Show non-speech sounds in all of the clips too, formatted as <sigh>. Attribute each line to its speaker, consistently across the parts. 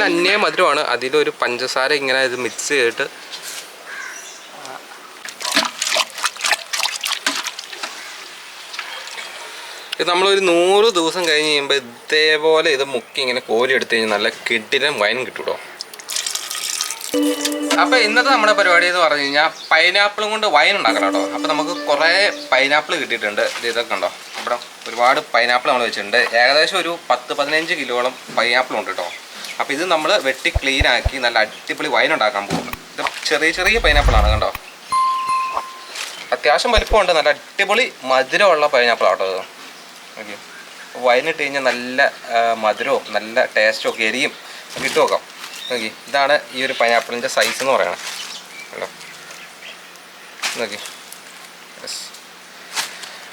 Speaker 1: പൈനാപ്പിളിന്റെ അന്യ മധുരമാണ്. അതിലൊരു പഞ്ചസാര ഇങ്ങനെ ഇത് മിക്സ് ചെയ്തിട്ട്. ഇത് നമ്മളൊരു നൂറ് ദിവസം കഴിഞ്ഞ് കഴിയുമ്പോൾ ഇതേപോലെ ഇത് മുക്കി ഇങ്ങനെ കോരി എടുത്തു കഴിഞ്ഞാൽ നല്ല കിട്ടിലും വൈൻ കിട്ടൂട്ടോ. അപ്പൊ ഇന്നത്തെ നമ്മുടെ പരിപാടി എന്ന് പറഞ്ഞു കഴിഞ്ഞാൽ പൈനാപ്പിളും കൊണ്ട് വൈൻ ഉണ്ടാക്കണം കേട്ടോ അപ്പൊ നമുക്ക് കുറേ പൈനാപ്പിൾ കിട്ടിയിട്ടുണ്ട്. ഇത് ഇതൊക്കെ ഉണ്ടോ? അവിടെ ഒരുപാട് പൈനാപ്പിൾ നമ്മൾ വെച്ചിട്ടുണ്ട്. ഏകദേശം ഒരു പത്ത് പതിനഞ്ച് കിലോളം പൈനാപ്പിൾ ഉണ്ട് കേട്ടോ. അപ്പൊ ഇത് നമ്മൾ വെട്ടി ക്ലീൻ ആക്കി നല്ല അടിപൊളി വൈൻ ഉണ്ടാക്കാൻ പോകുന്നു. ഇത് ചെറിയ ചെറിയ പൈനാപ്പിൾ ആണ് കണ്ടോ? അത്യാവശ്യം വലിപ്പമുണ്ട്. നല്ല അടിപൊളി മധുരമുള്ള പൈനാപ്പിൾ ആട്ടോ ഇത്. ഓക്കെ വൈനിട്ട് കഴിഞ്ഞാൽ നല്ല മധുരവും നല്ല ടേസ്റ്റും ഒക്കെ എരിയും ഇട്ട് നോക്കാം നോക്കി. ഇതാണ് ഈ ഒരു പൈനാപ്പിളിന്റെ സൈസ് എന്ന് പറയുന്നത്. ഹലോ നോക്കി.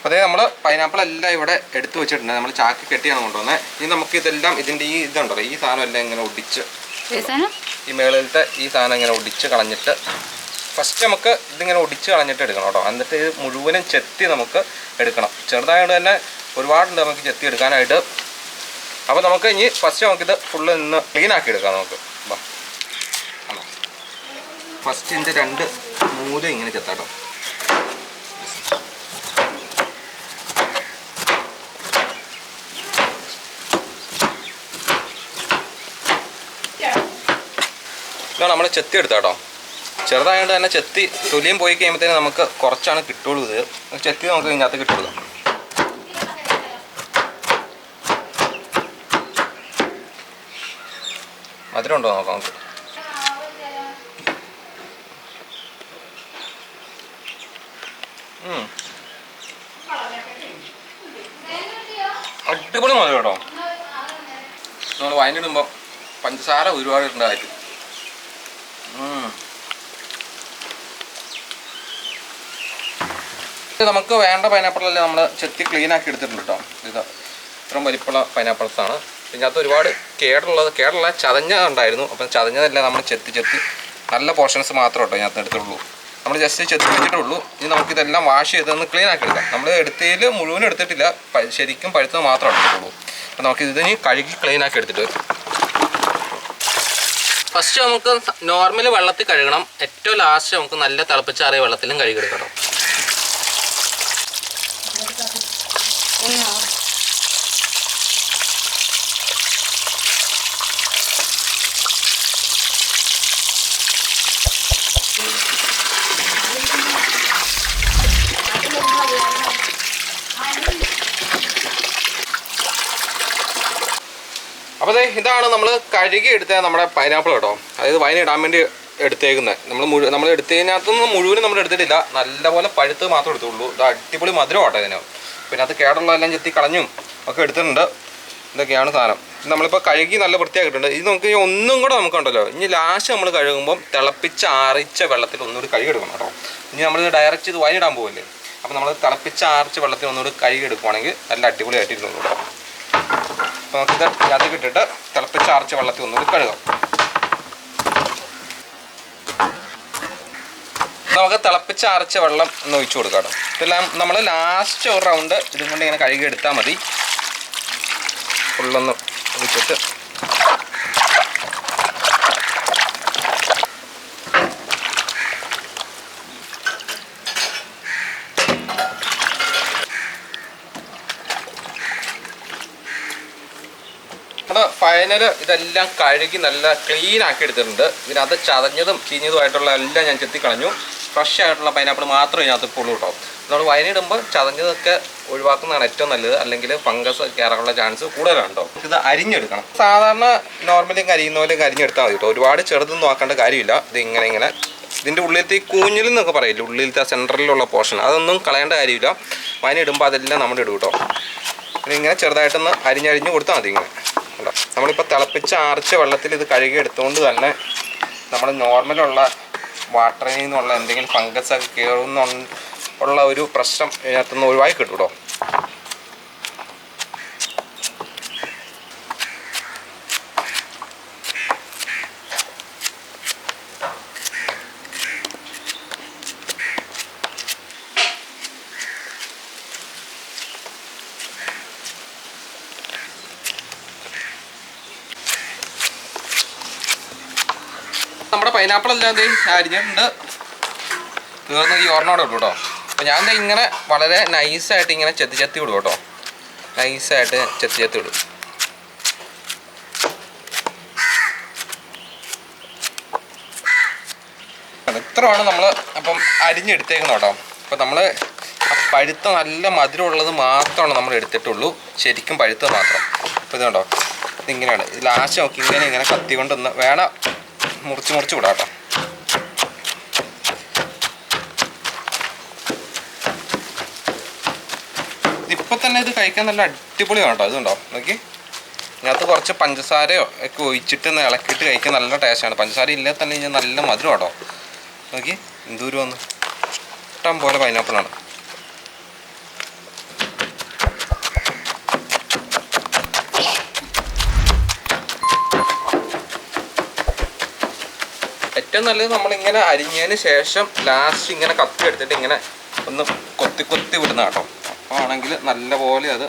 Speaker 1: അതേ നമ്മൾ പൈനാപ്പിൾ എല്ലാം ഇവിടെ എടുത്തു വെച്ചിട്ടുണ്ട്. നമ്മൾ ചാക്കി കെട്ടിയാണ് കൊണ്ടുവന്നത് ഇനി നമുക്ക് ഇതെല്ലാം ഇതിന്റെ ഈ ഇതുണ്ടല്ലോ ഈ സാധനം എല്ലാം ഇങ്ങനെ ഒടിച്ച് ഈ മേളിലത്തെ ഈ സാധനം ഇങ്ങനെ ഒടിച്ച് കളഞ്ഞിട്ട് ഫസ്റ്റ് നമുക്ക് ഇതിങ്ങനെ ഒടിച്ച് കളഞ്ഞിട്ട് എടുക്കണം കേട്ടോ. എന്നിട്ട് ഇത് മുഴുവനും ചെത്തി നമുക്ക് എടുക്കണം. ചെറുതായതുകൊണ്ട് തന്നെ ഒരുപാടുണ്ട് നമുക്ക് ചെത്തി എടുക്കാനായിട്ട്. അപ്പോൾ നമുക്ക് ഇനി ഫസ്റ്റ് നമുക്കിത് ഫുള്ള് നിന്ന് ക്ലീൻ ആക്കി എടുക്കാം നമുക്ക്. ഫസ്റ്റ് ഇതിന്റെ രണ്ട് മൂല ഇങ്ങനെ ചെത്താട്ടോ ഇതാണ് നമ്മൾ ചെത്തി എടുത്താട്ടോ. ചെറുതായതുകൊണ്ട് തന്നെ ചെത്തി തൊലിയും പോയി കഴിയുമ്പോഴത്തേന് നമുക്ക് കുറച്ചാണ് കിട്ടുള്ളൂ ഇത്. ചെത്തി നമുക്ക് ഇതിനകത്ത് കിട്ടുള്ളൂ. മധുരം ഉണ്ടോ നോക്കാം നമുക്ക്. അടിപൊളി മധുരം കേട്ടോ. നമ്മൾ വൈനിടുമ്പോൾ പഞ്ചസാര ഒരുപാട് ഇട്ടുണ്ടായിരിക്കും നമുക്ക് വേണ്ട പൈനാപ്പിളല്ലേ നമ്മൾ ചെത്തി ക്ലീൻ ആക്കി എടുത്തിട്ടുണ്ട് കേട്ടോ ഇത് ഇത്രയും വലിപ്പുള്ള പൈനാപ്പിൾസ് ആണ്. ഇതിനകത്ത് ഒരുപാട് കേടുള്ളത് കേടുള്ള ചതഞ്ഞ ഉണ്ടായിരുന്നു. അപ്പം ചതഞ്ഞതല്ല നമ്മൾ ചെത്തി ചെത്തി നല്ല പോർഷൻസ് മാത്രം കേട്ടോ ഞാൻ എടുത്തിട്ടുള്ളൂ. നമ്മൾ ജസ്റ്റ് ചെത്തി വെച്ചിട്ടുള്ളൂ. ഇനി നമുക്കിതെല്ലാം വാഷ് ചെയ്ത് ഒന്ന് ക്ലീൻ ആക്കി എടുക്കാം. നമ്മൾ എടുത്തതിൽ മുഴുവൻ എടുത്തിട്ടില്ല. ശരിക്കും പഴുത്തത് മാത്രമേ എടുത്തിട്ടുള്ളൂ. അപ്പം നമുക്ക് ഇതിന് കഴുകി ക്ലീൻ ആക്കി എടുത്തിട്ട് ഫസ്റ്റ് നമുക്ക് നോർമൽ വെള്ളത്തിൽ കഴുകണം. ഏറ്റവും ലാസ്റ്റ് നമുക്ക് നല്ല തിളപ്പിച്ചാറിയ വെള്ളത്തിലും കഴുകിയെടുക്കണം. അപ്പോൾ ഇതാണ് നമ്മൾ കഴുകി എടുത്ത നമ്മുടെ പൈനാപ്പിൾ കേട്ടോ. അതായത് വൈൻ ഇടാൻ വേണ്ടി എടുത്തേക്കുന്നത് നമ്മൾ മുഴുവൻ നമ്മൾ എടുത്തതിനകത്തുനിന്ന് മുഴുവനും നമ്മൾ എടുത്തിട്ടില്ല. നല്ലപോലെ പഴുത്ത് മാത്രമേ എടുത്തുള്ളൂ. ഇത് അടിപൊളി മധുരം ആട്ടോ ഇതിന്. പിന്നെ അത് കേടുള്ളതെല്ലാം ചെത്തി കളഞ്ഞും ഒക്കെ എടുത്തിട്ടുണ്ട്. ഇതൊക്കെയാണ് സാധനം. നമ്മളിപ്പോൾ കഴുകി നല്ല വൃത്തിയാക്കിയിട്ടുണ്ട്. ഇത് നമുക്ക് ഒന്നും കൂടെ നമുക്കുണ്ടല്ലോ ഇനി ലാസ്റ്റ് നമ്മൾ കഴുകുമ്പം തിളപ്പിച്ച് ആറിച്ച വെള്ളത്തിൽ ഒന്നുകൂടി കഴുകെടുക്കണം കേട്ടോ. ഇനി നമ്മൾ ഡയറക്റ്റ് ഇത് വൈനിടാൻ പോകില്ലേ അപ്പോൾ നമ്മൾ തിളപ്പിച്ച് ആറിച്ച വെള്ളത്തിൽ ഒന്നുകൂടി കഴുകിയെടുക്കുവാണെങ്കിൽ നല്ല അടിപൊളിയായിട്ടിരുന്നു കേട്ടോ. നമുക്കിത് അതിൽ തിളപ്പിച്ച് അറച്ച് വെള്ളത്തിൽ ഒന്നുകൂടി കഴുകാം. നമുക്ക് തിളപ്പിച്ചാർച്ച വെള്ളം ഒന്ന് ഒഴിച്ചു കൊടുക്കാം ഇതെല്ലാം നമ്മൾ ലാസ്റ്റ് ഒരു റൗണ്ട് ഇതും കൊണ്ട് ഇങ്ങനെ കഴുകി എടുത്താൽ മതി. ഫുള്ളൊന്ന് ഒഴിച്ചിട്ട് നമ്മൾ ഫൈനൽ ഇതെല്ലാം കഴുകി നല്ല ക്ലീൻ ആക്കി എടുത്തിട്ടുണ്ട്. ഇതിനകത്ത് ചതഞ്ഞതും ചീഞ്ഞതുമായിട്ടുള്ള എല്ലാം ഞാൻ ചെത്തി കളഞ്ഞു. ഫ്രഷ് ആയിട്ടുള്ള പൈനാപ്പിൾ മാത്രമേ ഇതിനകത്ത് പുള്ളൂ കേട്ടോ. നമ്മൾ വയനിടുമ്പോൾ ചതഞ്ഞതൊക്കെ ഒഴിവാക്കുന്നതാണ് ഏറ്റവും നല്ലത്. അല്ലെങ്കിൽ ഫംഗസ് കയറാനുള്ള ചാൻസ് കൂടുതലാണ് കേട്ടോ. ഇത് അരിഞ്ഞെടുക്കണം. സാധാരണ നോർമലി അരിയുന്ന പോലെ അരിഞ്ഞെടുത്താൽ മതി കേട്ടോ. ഒരുപാട് ചെറുതൊന്നും ആക്കേണ്ട കാര്യമില്ല. ഇത് ഇങ്ങനെ ഇങ്ങനെ ഇതിന്റെ ഉള്ളിലത്തെ ഈ കൂഞ്ഞിൽ എന്നൊക്കെ പറയില്ല? ഉള്ളിലത്തെ സെന്ററിലുള്ള പോർഷൻ അതൊന്നും കളയേണ്ട കാര്യമില്ല. വയനിടുമ്പോൾ അതെല്ലാം നമ്മൾ ഇടും കേട്ടോ. ഇങ്ങനെ ചെറുതായിട്ടൊന്ന് അരിഞ്ഞരിഞ്ഞ് കൊടുത്താൽ മതി ഇങ്ങനെ. കണ്ടോ നമ്മളിപ്പോൾ തിളപ്പിച്ച് ആർച്ച വെള്ളത്തിൽ ഇത് കഴുകി എടുത്തുകൊണ്ട് തന്നെ നമ്മൾ നോർമലുള്ള വാട്ടറിൽ നിന്നുള്ള എന്തെങ്കിലും ഫംഗസ് ഒക്കെ കയറുന്ന ഉള്ള ഒരു പ്രശ്നം ഇതിനകത്തുനിന്ന് ഒഴിവായി കിട്ടും കേട്ടോ. പൈനാപ്പിൾ എല്ലാം ദേ അരിഞ്ഞിട്ടുണ്ട്. തീർന്ന് ഈ ഒരെണ്ണോടെ ഇട്ടു കേട്ടോ. അപ്പോൾ ഞാൻ എന്താ ഇങ്ങനെ വളരെ നൈസായിട്ട് ഇങ്ങനെ ചെത്തി ചെത്തി വിടും കേട്ടോ. നൈസായിട്ട് ചെത്തി ചെത്തി വിടും ഇത്രയാണ് നമ്മൾ അപ്പം അരിഞ്ഞെടുത്തേക്കുന്നത് കേട്ടോ. അപ്പോൾ നമ്മൾ പഴുത്ത നല്ല മധുരമുള്ളത് മാത്രമാണ് നമ്മൾ എടുത്തിട്ടുള്ളൂ. ശരിക്കും പഴുത്തത് മാത്രം. അപ്പോൾ ഇത് കണ്ടോ? ഇതിങ്ങനെയാണ് ഇത് ലാസ്റ്റ് നോക്കി ഇങ്ങനെ ഇങ്ങനെ കത്തി കൊണ്ടൊന്ന് വേണം മുറിച്ച് മുറിച്ച് വിടാം ഇപ്പൊ തന്നെ ഇത് കഴിക്കാൻ നല്ല അടിപൊളിയാണ് കേട്ടോ. ഇതുണ്ടോ? നോക്കി. ഇതിനകത്ത് കുറച്ച് പഞ്ചസാരയോ ഒക്കെ ഒഴിച്ചിട്ട് ഇളക്കിയിട്ട് കഴിക്കാൻ നല്ല ടേസ്റ്റാണ്. പഞ്ചസാര ഇല്ലേ തന്നെ നല്ല മധുരം കേട്ടോ നോക്കി എന്തൂരം വന്ന്. ഇഷ്ടം പോലെ പൈനാപ്പിളാണ് ഏറ്റവും നല്ലത് നമ്മളിങ്ങനെ അരിഞ്ഞതിന് ശേഷം ലാസ്റ്റ് ഇങ്ങനെ കത്തി എടുത്തിട്ട് ഇങ്ങനെ ഒന്ന് കൊത്തി കൊത്തി വിടുന്ന കേട്ടോ. അപ്പോൾ ആണെങ്കിൽ നല്ല പോലെ അത്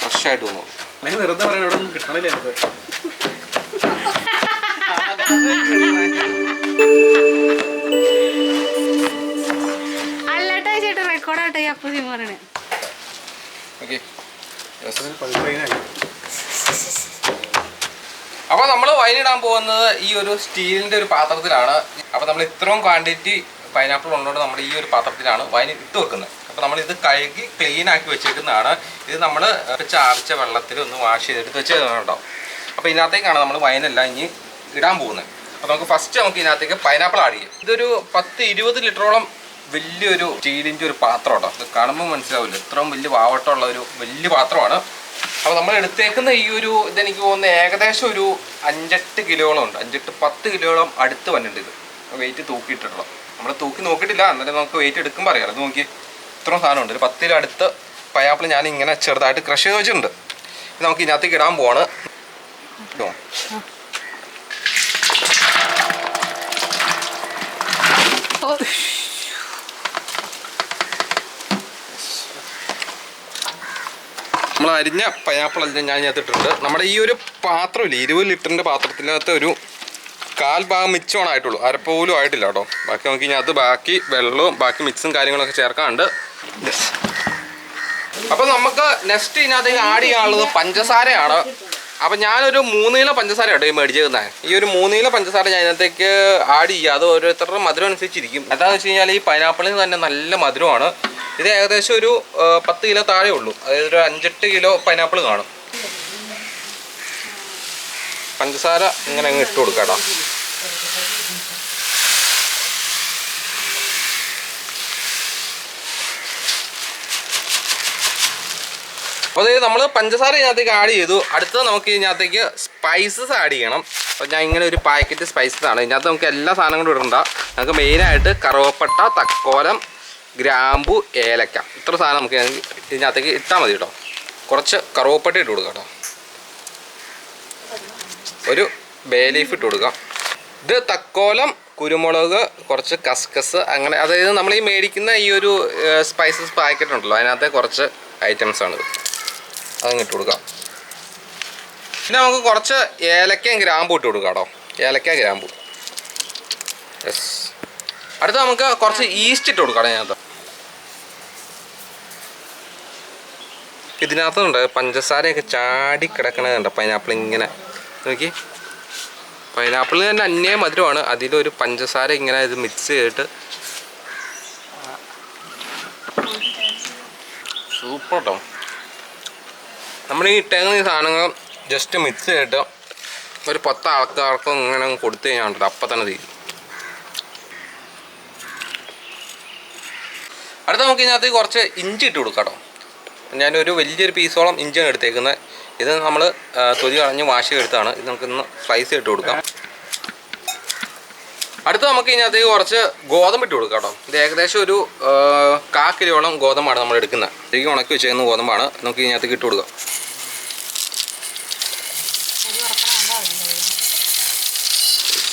Speaker 1: ഫ്രഷ് ആയിട്ട്
Speaker 2: വെറുതെ കിട്ടണില്ല
Speaker 3: അല്ലട്ടോ ചേട്ടാ റെക്കോർഡാട്ടോ ഈ അപ്പൂസി പറയണേ.
Speaker 1: ഓക്കെ. <laughs> അപ്പോൾ നമ്മൾ വൈനിടാൻ പോകുന്നത് ഈ ഒരു സ്റ്റീലിന്റെ ഒരു പാത്രത്തിലാണ്. അപ്പോൾ നമ്മൾ ഇത്രയും ക്വാണ്ടിറ്റി പൈനാപ്പിൾ ഉള്ളതുകൊണ്ട് നമ്മൾ ഈ ഒരു പാത്രത്തിലാണ് വൈൻ ഇട്ട് വെക്കുന്നത്. അപ്പോൾ നമ്മൾ ഇത് കഴുകി ക്ലീൻ ആക്കി വെച്ചേക്കുന്നതാണ്. ഇത് നമ്മൾ ചാർച്ച വെള്ളത്തിൽ ഒന്ന് വാഷ് ചെയ്തെടുത്ത് വെച്ചേക്കുന്നുണ്ടോ അപ്പോൾ ഇതിനകത്തേക്കാണ് നമ്മൾ വൈനെല്ലാം ഇനി ഇടാൻ പോകുന്നത്. അപ്പോൾ നമുക്ക് ഫസ്റ്റ് നമുക്ക് ഇതിനകത്തേക്ക് പൈനാപ്പിൾ ആഡ് ചെയ്യാം. ഇതൊരു പത്ത് ഇരുപത് ലിറ്ററോളം വലിയൊരു സ്റ്റീലിന്റെ ഒരു പാത്രം കേട്ടോ കാണുമ്പോൾ മനസ്സിലാവില്ല. ഇത്രയും വലിയ വാവട്ടമുള്ള ഒരു വലിയ പാത്രമാണ്. അപ്പോൾ നമ്മൾ എടുത്തേക്കുന്ന ഈ ഒരു ഇതെനിക്ക് തോന്നുന്ന ഏകദേശം ഒരു അഞ്ചെട്ട് കിലോളം ഉണ്ട്. അഞ്ചെട്ട് പത്ത് കിലോളം അടുത്ത് വന്നിട്ടുണ്ട് ഇത്. വെയിറ്റ് തൂക്കിയിട്ടുള്ളത്. നമ്മൾ തൂക്കി നോക്കിയിട്ടില്ല. എന്നാലും നമുക്ക് വെയിറ്റ് എടുക്കുമ്പോൾ പറയാം അത് നോക്കി ഇത്രയും സാധനം ഉണ്ട്. ഒരു കിലോ അടുത്ത് പയാപ്പിൾ ഞാൻ ഇങ്ങനെ ചെറുതായിട്ട് ക്രഷ് ചെയ്ത് വെച്ചിട്ടുണ്ട്. നമുക്ക് ഇതിനകത്തേക്ക് ഇടാൻ പോവാണ്. ഇട്ടോ. നമ്മൾ അരിഞ്ഞ പൈനാപ്പിൾ അരിഞ്ഞ ഞാൻ ഇതിനകത്തിട്ടുണ്ട് നമ്മുടെ ഈ ഒരു പാത്രമില്ലേ ഇരുപത് ലിറ്ററിന്റെ പാത്രത്തിനകത്ത് ഒരു കാൽ ഭാഗം മിച്ചമാണ് ആയിട്ടുള്ളൂ. അരപ്പ പോലും ആയിട്ടില്ല കേട്ടോ. ബാക്കി നമുക്ക് അത് ബാക്കി വെള്ളവും ബാക്കി മിക്സും കാര്യങ്ങളൊക്കെ ചേർക്കാണ്ട്. അപ്പോൾ നമുക്ക് നെക്സ്റ്റ് ഇതിനകത്തേക്ക് ആഡ് ചെയ്യാനുള്ളത് പഞ്ചസാരയാണ്. അപ്പം ഞാനൊരു മൂന്ന് കിലോ പഞ്ചസാര കേട്ടോ ഈ മേടിച്ചേക്കുന്നത് ഈ ഒരു മൂന്ന് കിലോ പഞ്ചസാര ഞാൻ ഇതിനകത്തേക്ക് ആഡ് ചെയ്യുക അത് ഓരോരുത്തരുടെ മധുരം അനുസരിച്ചിരിക്കും. എന്താണെന്ന് വെച്ച് കഴിഞ്ഞാൽ ഈ പൈനാപ്പിളിന് തന്നെ നല്ല മധുരമാണ്. ഇത് ഏകദേശം ഒരു പത്ത് കിലോ താഴെ ഉള്ളൂ. അതായത് ഒരു അഞ്ചെട്ട് കിലോ പൈനാപ്പിൾ കാണും. പഞ്ചസാര ഇങ്ങനെ അങ്ങ് ഇട്ട് കൊടുക്കാടാ അപ്പോൾ അതായത് നമ്മൾ പഞ്ചസാര ഇതിനകത്തേക്ക് ആഡ് ചെയ്തു. അടുത്തത് നമുക്ക് ഇതിനകത്തേക്ക് സ്പൈസസ് ആഡ് ചെയ്യണം. അപ്പോൾ ഞാൻ ഇങ്ങനെ ഒരു പാക്കറ്റ് സ്പൈസസ് ആണ്. ഇതിനകത്ത് നമുക്ക് എല്ലാ സാധനങ്ങളും ഇടണ്ട. നമുക്ക് മെയിനായിട്ട് കറുവപ്പട്ട തക്കോലം ഗ്രാമ്പു ഏലക്ക. ഇത്ര സാധനം നമുക്ക് ഇതിനകത്തേക്ക് ഇട്ടാൽ മതി കേട്ടോ. കുറച്ച് കറുവപ്പട്ട ഇട്ട് കൊടുക്കാം കേട്ടോ. ഒരു ബേ ലീഫ് ഇട്ട് കൊടുക്കാം. ഇത് തക്കോലം കുരുമുളക് കുറച്ച് കസ്കസ് അങ്ങനെ അതായത് നമ്മൾ ഈ മേടിക്കുന്ന ഈ ഒരു സ്പൈസസ് പാക്കറ്റ് ഉണ്ടല്ലോ അതിനകത്തെ കുറച്ച് ഐറ്റംസ് ആണിത്. അതങ്ങ് ഇട്ട് കൊടുക്കാം. പിന്നെ നമുക്ക് കുറച്ച് ഏലക്കയും ഗ്രാമ്പും ഇട്ട് കൊടുക്കാം കേട്ടോ. ഏലക്ക ഗ്രാമ്പു. യെസ് അടുത്ത നമുക്ക് കുറച്ച് ഈസ്റ്റ് ഇട്ട് കൊടുക്കാം അതിനകത്ത്. ഇതിനകത്തുണ്ട് പഞ്ചസാരയൊക്കെ ചാടി കിടക്കണതുണ്ട് പൈനാപ്പിൾ ഇങ്ങനെ. നോക്കി. പൈനാപ്പിളിന് തന്നെ അന്യേ മധുരമാണ്. അതിലൊരു പഞ്ചസാര ഇങ്ങനെ ഇത് മിക്സ് ചെയ്തിട്ട്. സൂപ്പർ കേട്ടോ നമ്മൾ ഈ ഇട്ടേക്കുന്ന ഈ സാധനങ്ങൾ ജസ്റ്റ് മിക്സ് ചെയ്തിട്ട് ഒരു പത്ത് ആൾക്കാർക്കും ഇങ്ങനെ കൊടുത്തു കഴിഞ്ഞാൽ അപ്പം തന്നെ തീരും. അടുത്ത നമുക്ക് ഇതിനകത്ത് കുറച്ച് ഇഞ്ചി ഇട്ട് കൊടുക്കാം കേട്ടോ. ഞാനൊരു വലിയൊരു പീസോളം ഇഞ്ചിയാണ് എടുത്തേക്കുന്നത്. ഇത് നമ്മൾ തൊലി കളഞ്ഞ് വാശി എടുത്താണ് ഇത് നമുക്കിന്ന് സ്ലൈസ് ഇട്ട് കൊടുക്കാം. അടുത്ത നമുക്ക് ഇതിനകത്ത് കുറച്ച് ഗോതമ്പ് ഇട്ട് കൊടുക്കാം കേട്ടോ. ഇത് ഏകദേശം ഒരു കാക്കിലോളം ഗോതമ്പാണ് നമ്മൾ എടുക്കുന്നത് ശരിക്കും ഉണക്കി വെച്ചേക്കുന്ന ഗോതമ്പാണ്. നമുക്ക് ഇതിനകത്ത് ഇട്ട് കൊടുക്കാം.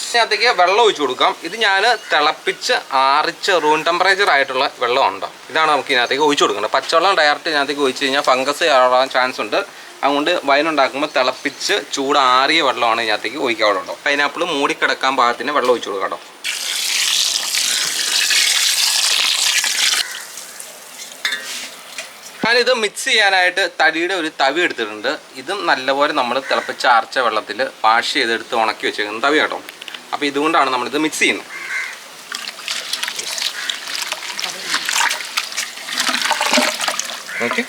Speaker 1: ഇതിനകത്തേക്ക് വെള്ളം ഒഴിച്ചു കൊടുക്കാം. ഇത് ഞാൻ തിളപ്പിച്ച് ആറിച്ച് റൂം ടെമ്പറേച്ചർ ആയിട്ടുള്ള വെള്ളം ഉണ്ടോ ഇതാണ് നമുക്ക് ഇതിനകത്തേക്ക് ഒഴിച്ചു കൊടുക്കേണ്ടത്. പച്ചവെള്ളം ഡയറക്റ്റ് ഇതിനകത്തേക്ക് ഒഴിച്ച് കഴിഞ്ഞാൽ ഫംഗസ് കയറാൻ ചാൻസ് ഉണ്ട്. അതുകൊണ്ട് വൈൻ ഉണ്ടാക്കുമ്പോൾ തിളപ്പിച്ച് ചൂടാറിയ വെള്ളമാണ് ഇതിനകത്തേക്ക് ഒഴിക്കാവുള്ളൂ പൈനാപ്പിൾ മൂടിക്കിടക്കാൻ പാകത്തിന് വെള്ളം ഒഴിച്ചു കൊടുക്കാം ഞാനിത് മിക്സ് ചെയ്യാനായിട്ട് തടിയുടെ ഒരു തവി എടുത്തിട്ടുണ്ട്. ഇതും നല്ലപോലെ നമ്മൾ തിളപ്പിച്ച ആർച്ച വെള്ളത്തിൽ വാഷ് ചെയ്തെടുത്ത് ഉണക്കി വെച്ചേക്കുന്ന തവി കേട്ടോ അപ്പോൾ ഇതുകൊണ്ടാണ് നമ്മളിത് മിക്സ് ചെയ്യുന്നത്. ഓക്കെ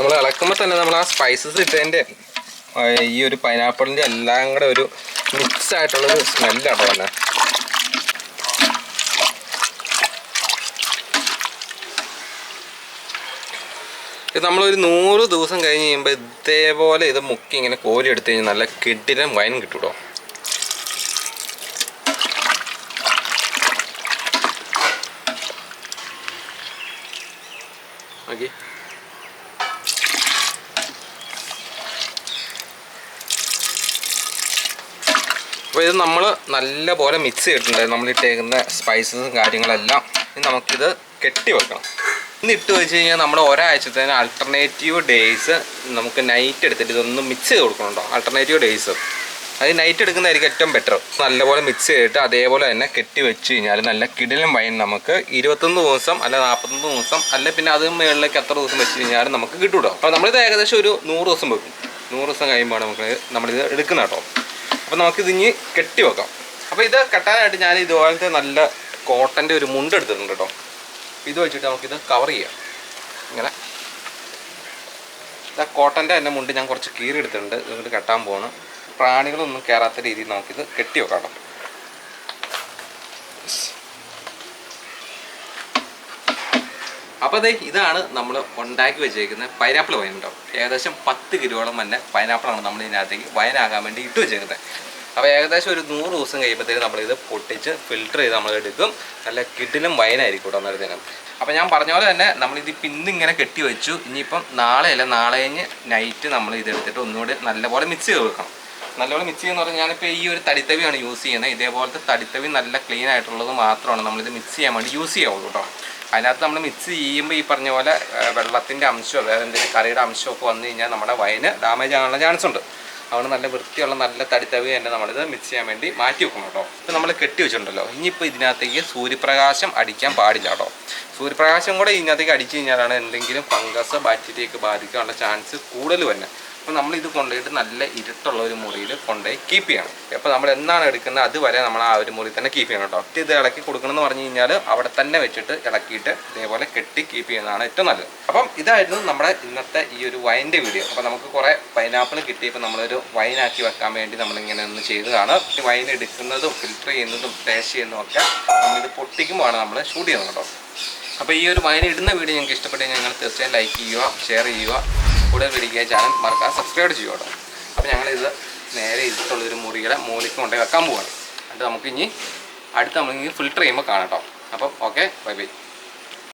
Speaker 1: നമ്മൾ ഇളക്കുമ്പോൾ തന്നെ നമ്മൾ ആ സ്പൈസസ് ഇട്ടതിന്റെ ഈ ഒരു പൈനാപ്പിളിന്റെ എല്ലാം കൂടെ ഒരു മിക്സ് ആയിട്ടുള്ളൊരു സ്മെല്ലാണ് തന്നെ. ഇത് നമ്മളൊരു നൂറ് ദിവസം കഴിഞ്ഞ് കഴിയുമ്പോൾ ഇതേപോലെ ഇത് മുക്കി ഇങ്ങനെ കോരി എടുത്തു കഴിഞ്ഞാൽ നല്ല കിടിലൻ വൈൻ കിട്ടൂട്ടോ ഓക്കെ അപ്പോൾ ഇത് നമ്മൾ നല്ല പോലെ മിക്സ് ചെയ്തിട്ടുണ്ട്. നമ്മൾ ഇട്ടേക്കുന്ന സ്പൈസസും കാര്യങ്ങളെല്ലാം ഇനി നമുക്കിത് കെട്ടി വെക്കണം. ഇന്ന് ഇട്ട് വെച്ച് കഴിഞ്ഞാൽ നമ്മൾ ഒരാഴ്ചത്തേന് ആൾട്ടർനേറ്റീവ് ഡേയ്സ് നമുക്ക് നൈറ്റ് എടുത്തിട്ട് ഇതൊന്ന് മിക്സ് ചെയ്ത് കൊടുക്കണുണ്ടോ? ആൾട്ടർനേറ്റീവ് ഡേയ്സ് അത് നൈറ്റ് എടുക്കുന്നതായിരിക്കും ഏറ്റവും ബെറ്റർ നല്ലപോലെ മിക്സ് ചെയ്തിട്ട് അതേപോലെ തന്നെ കെട്ടി വെച്ച് കഴിഞ്ഞാൽ നല്ല കിടിലും വൈൻ നമുക്ക് ഇരുപത്തൊന്ന് ദിവസം അല്ല നാൽപ്പത്തൊന്ന് ദിവസം അല്ല പിന്നെ അത് മുകളിലേക്ക് എത്ര ദിവസം വെച്ച് കഴിഞ്ഞാലും നമുക്ക് കിട്ടൂട്ടോ. അപ്പോൾ നമ്മളിത് ഏകദേശം ഒരു നൂറ് ദിവസം വെക്കും. നൂറ് ദിവസം കഴിയുമ്പോൾ നമുക്ക് നമ്മളിത് എടുക്കുന്ന കേട്ടോ. അപ്പോൾ നമുക്ക് ഇനി കെട്ടി വെക്കാം. അപ്പോൾ ഇത് കെട്ടാനായിട്ട് ഞാൻ ഇതുപോലത്തെ നല്ല കോട്ടന്റെ ഒരു മുണ്ട് എടുത്തിട്ടുണ്ട് കേട്ടോ. ഇത് വെച്ചിട്ട് നമുക്കിത് കവർ ചെയ്യാം. ഇങ്ങനെ. ഇതാ കോട്ടന്റെ തന്നെ മുണ്ട് ഞാൻ കുറച്ച് കീറി എടുത്തിട്ടുണ്ട്. ഇതുകൊണ്ട് കെട്ടാൻ പോവാണ്. പ്രാണികളൊന്നും കയറാത്ത രീതിയിൽ നമുക്കിത് കെട്ടി വെക്കാം കേട്ടോ. അപ്പോൾ അതെ ഇതാണ് നമ്മൾ ഉണ്ടാക്കി വെച്ചേക്കുന്ന പൈനാപ്പിൾ വൈൻ കേട്ടോ ഏകദേശം പത്ത് കിലോളം തന്നെ പൈനാപ്പിളാണ് നമ്മൾ ഇതിനകത്തേക്ക് വൈനാകാൻ വേണ്ടി ഇട്ട് വെച്ചേക്കുന്നത് അപ്പോൾ ഏകദേശം ഒരു നൂറ് ദിവസം കഴിയുമ്പോഴത്തേക്ക് നമ്മളിത് പൊട്ടിച്ച് ഫിൽട്ടർ ചെയ്ത് നമ്മൾ എടുക്കും. നല്ല കിഡിലും വൈനായിരിക്കും കേട്ടോ അന്നേരത്തേനും അപ്പോൾ ഞാൻ പറഞ്ഞ പോലെ തന്നെ നമ്മളിത് പിന്നിങ്ങനെ കെട്ടി വെച്ചു. ഇനിയിപ്പം നാളെ അല്ല നാളെ കഴിഞ്ഞ് നൈറ്റ് നമ്മൾ ഇതെടുത്തിട്ട് ഒന്നുകൂടി നല്ലപോലെ മിക്സ് ചെയ്ത് വെക്കണം. നല്ലപോലെ മിക്സ് ചെയ്യുന്ന പറഞ്ഞാൽ ഞാനിപ്പോൾ ഈ ഒരു തടിത്തവിയാണ് യൂസ് ചെയ്യുന്നത് ഇതേപോലത്തെ തടിത്തവി നല്ല ക്ലീൻ ആയിട്ടുള്ളത് മാത്രമാണ് നമ്മളിത് മിക്സ് ചെയ്യാൻ വേണ്ടി യൂസ് ചെയ്യാവുള്ളൂ കേട്ടോ അതിനകത്ത് നമ്മൾ മിക്സ് ചെയ്യുമ്പോൾ ഈ പറഞ്ഞ പോലെ വെള്ളത്തിന്റെ അംശമോ വേറെ എന്തെങ്കിലും കറിയുടെ അംശമൊക്കെ വന്നു കഴിഞ്ഞാൽ നമ്മുടെ വയന് ഡാമേജ് ആകാനുള്ള ചാൻസ് ഉണ്ട്. അതുകൊണ്ട് നല്ല വൃത്തിയുള്ള നല്ല തടിത്തവി തന്നെ നമ്മളിത് മിക്സ് ചെയ്യാൻ വേണ്ടി മാറ്റി വെക്കണം കേട്ടോ. ഇപ്പം നമ്മൾ കെട്ടി വെച്ചിട്ടുണ്ടല്ലോ. ഇനിയിപ്പോൾ ഇതിനകത്തേക്ക് സൂര്യപ്രകാശം അടിക്കാൻ പാടില്ല കേട്ടോ. സൂര്യപ്രകാശം കൂടെ ഇതിനകത്തേക്ക് അടിച്ചു കഴിഞ്ഞാലാണ് എന്തെങ്കിലും ഫംഗസ് ബാക്ടീരിയയൊക്കെ ബാധിക്കാനുള്ള ചാൻസ് കൂടുതൽ വരുന്നത് അപ്പോൾ നമ്മൾ ഇത് കൊണ്ടുപോയിട്ട് നല്ല ഇരുട്ടുള്ള ഒരു മുറിയിൽ കൊണ്ടുപോയി കീപ്പ് ചെയ്യണം. അപ്പോൾ നമ്മൾ എന്നാണ് എടുക്കുന്നത്? അതുവരെ നമ്മൾ ആ ഒരു മുറി തന്നെ കീപ്പ് ചെയ്യണം കേട്ടോ. ഇത് ഇളക്കി കൊടുക്കണമെന്ന് പറഞ്ഞു കഴിഞ്ഞാൽ അവിടെ തന്നെ വെച്ചിട്ട് ഇളക്കിയിട്ട് ഇതേപോലെ കെട്ടി കീപ്പ് ചെയ്യുന്നതാണ് ഏറ്റവും നല്ലത്. അപ്പം ഇതായിരുന്നു നമ്മുടെ ഇന്നത്തെ ഈ ഒരു വൈന്റെ വീഡിയോ അപ്പോൾ നമുക്ക് കുറേ പൈനാപ്പിൾ കിട്ടിയപ്പോൾ നമ്മളൊരു വൈനാക്കി വെക്കാൻ വേണ്ടി നമ്മളിങ്ങനെ ഒന്ന് ചെയ്തതാണ്. വൈൻ എടുക്കുന്നതും ഫിൽറ്റർ ചെയ്യുന്നതും ടേസ്റ്റ് ചെയ്യുന്നതും ഒക്കെ നമ്മളിത് പൊട്ടിക്കുമ്പോഴാണ് നമ്മൾ ഷൂട്ട് ചെയ്യുന്നത് കേട്ടോ. അപ്പോൾ ഈ ഒരു വൈൻ ഇടുന്ന വീഡിയോ നിങ്ങൾക്ക് ഇഷ്ടപ്പെട്ടെങ്കിൽ നിങ്ങൾ തീർച്ചയായും ലൈക്ക് ചെയ്യുക ഷെയർ ചെയ്യുക. കൂടുതൽ വീഡിയോ ചാനൽ മറക്കാതെ സബ്സ്ക്രൈബ് ചെയ്യുക കേട്ടോ അപ്പോൾ ഞങ്ങളിത് നേരെ ഇരുട്ടുള്ളൊരു മുറിയുടെ മൂലയ്ക്ക് കൊണ്ടുപോയി വെക്കാൻ പോവാണ്. എന്നിട്ട് നമുക്ക് ഇനി അടുത്ത് നമ്മളിങ്ങനെ ഫിൽറ്റർ ചെയ്യുമ്പോൾ കാണാം കേട്ടോ അപ്പം ഓക്കെ ബൈ ബൈ